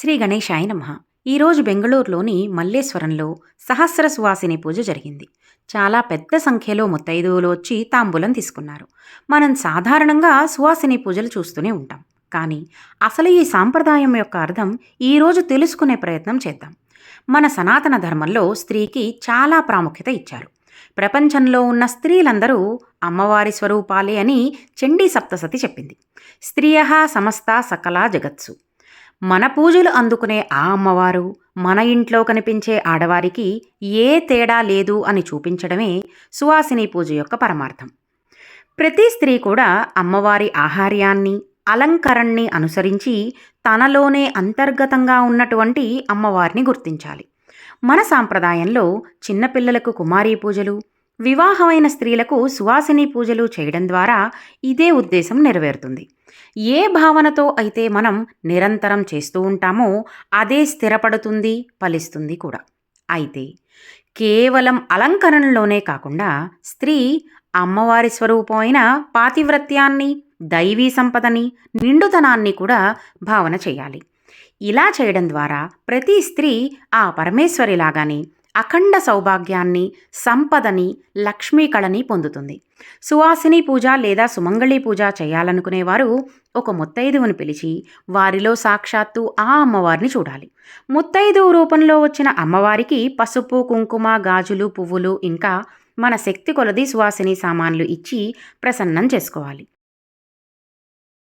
శ్రీ గణేశాయ నమ. ఈరోజు బెంగళూరులోని మల్లేశ్వరంలో సహస్ర సువాసిని పూజ జరిగింది. చాలా పెద్ద సంఖ్యలో ముత్తైదువులు వచ్చి తాంబూలం తీసుకున్నారు. మనం సాధారణంగా సువాసిని పూజలు చూస్తూనే ఉంటాం. కానీ అసలు ఈ సాంప్రదాయం యొక్క అర్థం ఈరోజు తెలుసుకునే ప్రయత్నం చేద్దాం. మన సనాతన ధర్మంలో స్త్రీకి చాలా ప్రాముఖ్యత ఇచ్చారు. ప్రపంచంలో ఉన్న స్త్రీలందరూ అమ్మవారి స్వరూపాలే అని చండీ సప్తసతి చెప్పింది. స్త్రియ సమస్త సకల జగత్సు. మన పూజలు అందుకునే ఆ అమ్మవారు మన ఇంట్లో కనిపించే ఆడవారికి ఏ తేడా లేదు అని చూపించడమే సువాసిని పూజ యొక్క పరమార్థం. ప్రతి స్త్రీ కూడా అమ్మవారి ఆహార్యాన్ని అలంకరణని అనుసరించి తనలోనే అంతర్గతంగా ఉన్నటువంటి అమ్మవారిని గుర్తించాలి. మన సాంప్రదాయంలో చిన్నపిల్లలకు కుమారీ పూజలు వివాహమైన స్త్రీలకు సువాసిని పూజలు చేయడం ద్వారా ఇదే ఉద్దేశం నెరవేరుతుంది. ఏ భావనతో అయితే మనం నిరంతరం చేస్తూ ఉంటామో అదే స్థిరపడుతుంది ఫలిస్తుంది కూడా. అయితే కేవలం అలంకరణలోనే కాకుండా స్త్రీ అమ్మవారి స్వరూపమైన పాతివ్రత్యాన్ని దైవీ సంపదని నిండుతనాన్ని కూడా భావన చేయాలి. ఇలా చేయడం ద్వారా ప్రతి స్త్రీ ఆ పరమేశ్వరిలాగానే అఖండ సౌభాగ్యాన్ని సంపదని లక్ష్మీ కళని పొందుతుంది. సువాసిని పూజ లేదా సుమంగళి పూజ చేయాలనుకునేవారు ఒక ముత్తైదువుని పిలిచి వారిలో సాక్షాత్తు ఆ అమ్మవారిని చూడాలి. ముత్తైదువు రూపంలో వచ్చిన అమ్మవారికి పసుపు కుంకుమ గాజులు పువ్వులు ఇంకా మన శక్తి కొలది సువాసిని సామాన్లు ఇచ్చి ప్రసన్నం చేసుకోవాలి.